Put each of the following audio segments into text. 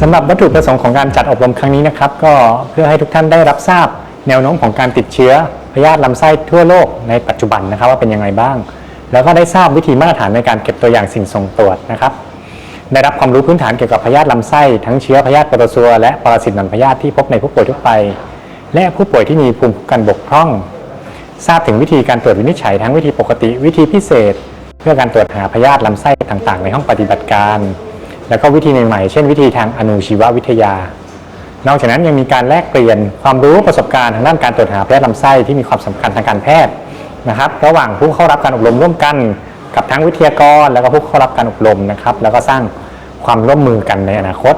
สำหรับวัตถุประสงค์ของการจัดอบรมครั้งนี้นะครับ ก็เพื่อให้ทุกท่านได้รับทราบแนวโน้มของการติดเชื้อพยาธิลำไส้ทั่วโลกในปัจจุบันนะครับ ว่าเป็นยังไงบ้าง แล้วก็ได้ทราบวิธีมาตรฐานในการเก็บตัวอย่างสิ่งส่งตรวจนะครับ ได้รับความรู้พื้นฐานเกี่ยวกับพยาธิลำไส้ทั้งเชื้อพยาธิโปรโตซัวและปรสิตนำพยาธิที่พบในผู้ป่วยทั่วไป และผู้ป่วยที่มีภูมิคุ้มกันบกพร่อง ทราบถึงวิธีการตรวจวินิจฉัยทั้งวิธีปกติวิธีพิเศษ เพื่อการตรวจหาพยาธิลำไส้ต่าง ๆ ในห้องปฏิบัติการ แล้วก็วิธีใหม่ๆ เช่นวิธีทางอนุชีววิทยา นอกจากนั้นยังมีการแลกเปลี่ยนความรู้ประสบการณ์ทางด้านการตรวจหาพยาธิลำไส้ที่มีความสำคัญทางการแพทย์นะครับระหว่างผู้เข้ารับการอบรมร่วมกันกับทั้งวิทยากร แล้วก็ผู้เข้ารับการอบรมนะครับ แล้วก็สร้างความร่วมมือกันในอนาคต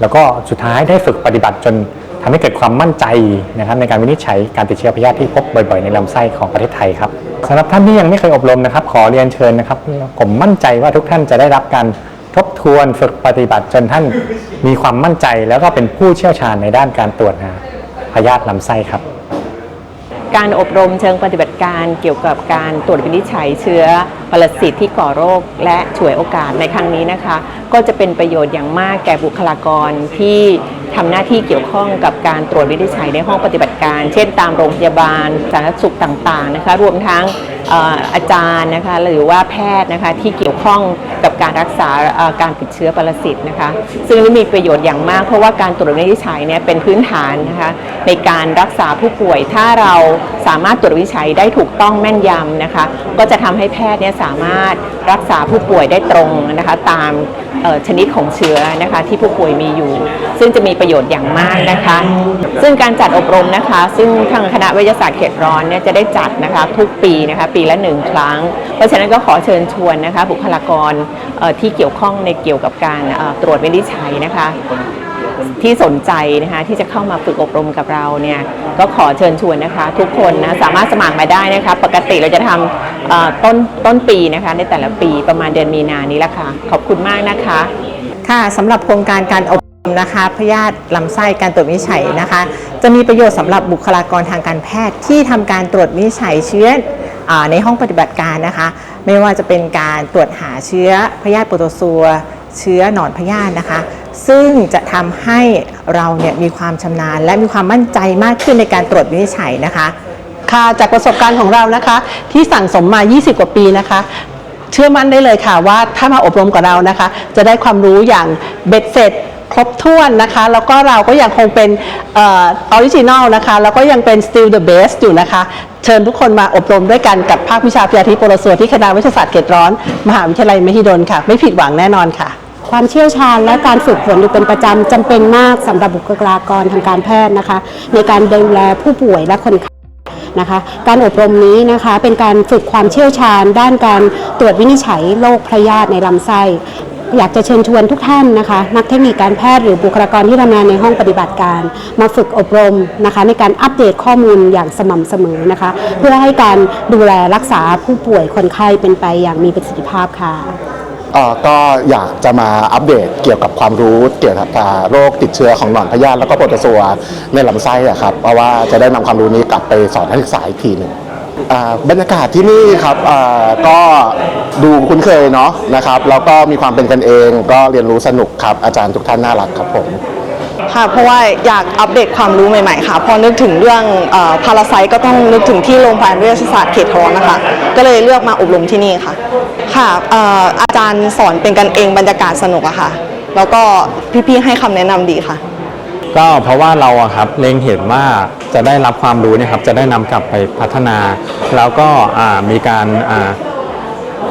แล้วก็สุดท้ายได้ฝึกปฏิบัติจนทำให้เกิดความมั่นใจนะครับ ในการวินิจฉัยการติดเชื้อพยาธิที่พบบ่อย ๆ ในลำไส้ของประเทศไทยครับสำหรับท่านที่ยังไม่เคยอบรมนะครับ ขอเรียนเชิญนะครับ ผมมั่นใจว่าทุกท่านจะได้รับการ ทบทวนฝึกปฏิบัติจนท่านมีความมั่นใจ แล้วก็เป็นผู้เชี่ยวชาญในด้านการตรวจหาพยาธิลำไส้ครับ การอบรมเชิงปฏิบัติการเกี่ยวกับการตรวจวินิจฉัยเชื้อปรสิตที่ก่อโรค และฉวยโอกาสในครั้งนี้นะคะ ก็จะเป็นประโยชน์อย่างมากแก่บุคลากรที่ ทำหน้าที่เกี่ยวข้องกับการตรวจวินิจฉัยในห้องปฏิบัติการ เช่น ตามโรงพยาบาลสาธารณสุขต่างๆนะคะรวมทั้งอาจารย์นะคะหรือว่าแพทย์นะคะที่เกี่ยวข้องกับการรักษาการติดเชื้อปรสิตนะคะซึ่งนี่มีประโยชน์อย่างมาก เพราะว่าการตรวจวินิจฉัยเนี่ยเป็นพื้นฐานนะคะในการรักษาผู้ป่วย ถ้าเราสามารถตรวจวินิจฉัยได้ถูกต้องแม่นยำนะคะก็จะทำให้แพทย์เนี่ยสามารถรักษาผู้ป่วยได้ตรงนะคะตาม ชนิดของเชื้อนะคะที่ผู้ป่วยมีอยู่ ซึ่งจะมีประโยชน์อย่างมากนะคะ ซึ่งการจัดอบรมนะคะ ซึ่งทางคณะวิทยาศาสตร์เขตร้อนเนี่ยจะได้จัดนะคะทุกปีนะคะปีละหนึ่งครั้ง เพราะฉะนั้นก็ขอเชิญชวนนะคะบุคลากรที่เกี่ยวข้องในเกี่ยวกับการตรวจวินิจฉัยนะคะ ที่สนใจนะคะที่จะเข้ามาฝึกอบรมกับเราเนี่ยก็ขอเชิญชวนนะคะ ทุกคนนะสามารถสมัครมาได้นะคะ ปกติเราจะทำต้นต้นปีนะคะ ในแต่ละปีประมาณเดือนมีนานี้ละค่ะ ขอบคุณมากนะคะ ค่ะสำหรับโครงการการอบรมนะคะพยาธิลำไส้การตรวจวิจัยนะคะ จะมีประโยชน์สำหรับบุคลากรทางการแพทย์ที่ทำการตรวจวิจัยเชื้ออในห้องปฏิบัติการนะคะ ไม่ว่าจะเป็นการตรวจหาเชื้อพยาธิโปรโตซัว เชื้อหนอนพยาธินะคะ ซึ่งจะทำให้เราเนี่ยมีความชำนาญ และมีความมั่นใจมากขึ้นในการตรวจวินิจฉัยนะคะ ค่ะจากประสบการณ์ของเรานะคะ ที่สั่งสมมา 20 กว่าปีนะคะ เชื่อมั่นได้เลยค่ะว่าถ้ามาอบรมกับเรานะคะ จะได้ความรู้อย่างเบ็ดเสร็จครบถ้วนนะคะ แล้วก็เราก็ยังคงเป็นออริจินอลนะคะ แล้วก็ยังเป็น still the best อยู่นะคะ เชิญทุกคนมาอบรมด้วยกันกับภาควิชาพยาธิโปรโซที่คณะวิทยาศาสตร์เขตร้อน มหาวิทยาลัยมหิดลค่ะ ไม่ผิดหวังแน่นอนค่ะ ความเชี่ยวชาญ และการฝึกฝนอยู่เป็นประจำจำเป็นมากสำหรับบุคลากรทางการแพทย์นะคะ ในการดูแลผู้ป่วยและคนไข้นะคะการอบรมนี้นะคะเป็นการฝึกความเชี่ยวชาญ ด้านการตรวจวินิจฉัยโรคพยาธิในลำไส้อยากจะเชิญชวนทุกท่านนะคะ นักเทคนิคการแพทย์หรือบุคลากรที่ทำงานในห้องปฏิบัติการ มาฝึกอบรมนะคะ ในการอัปเดตข้อมูลอย่างสม่ำเสมอนะคะ เพื่อให้การดูแลรักษาผู้ป่วยคนไข้เป็นไปอย่างมีประสิทธิภาพค่ะ เอ่อก็อยากจะมาอัปเดตเกี่ยวกับความรู้เกี่ยวกับอ่าโรคติดเชื้อของหนอนพยาธิแล้วก็โปรโตซัวในลำไส้อะครับเพราะว่าจะได้นำความรู้นี้กลับไปสอนนักศึกษาอีกทีหนึ่ง อ่าบรรยากาศที่นี่ครับอ่าก็ดูคุ้นเคยเนาะนะครับแล้วก็มีความเป็นกันเอง ก็เรียนรู้สนุกครับอาจารย์ทุกท่านน่ารักครับผม ค่ะ เพราะว่าอยากอัปเดตความรู้ใหม่ๆ ค่ะ พอนึกถึงเรื่องพาราไซต์ก็ต้องนึกถึงที่โรงพยาบาลวิทยาศาสตร์เขตทองนะคะ ก็เลยเลือกมาอบรมที่นี่ค่ะ ค่ะอาจารย์สอนเป็นกันเองบรรยากาศสนุกอะค่ะ แล้วก็พี่ๆให้คำแนะนำดีค่ะ ก็เพราะว่าเราอะครับเล็งเห็นว่าจะได้รับความรู้เนะครับจะได้นำกลับไปพัฒนา แล้วก็มีการ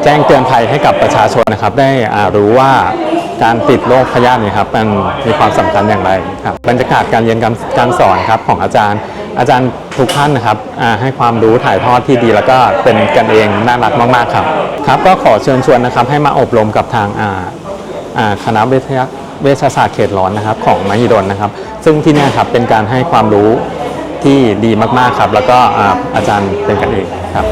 แจ้งเตือนภัยให้กับประชาชนนะครับ ได้รู้ว่า การติดโรคพยาธินี่ครับมันมีความสำคัญอย่างไรครับบรรยากาศการเรียนการการสอนครับของอาจารย์ อาจารย์ทุกท่านนะครับให้ความรู้ถ่ายทอดที่ดี แล้วก็เป็นกันเองน่ารักมากๆครับครับ ก็ขอเชิญชวนนะครับให้มาอบรมกับทางคณะเวชยเวชศาสตร์เขตร้อนนะครับของมหิดลนะครับ ซึ่งที่นี่ครับเป็นการให้ความรู้ที่ดีมากๆครับ แล้วก็อาจารย์เป็นกันเองครับ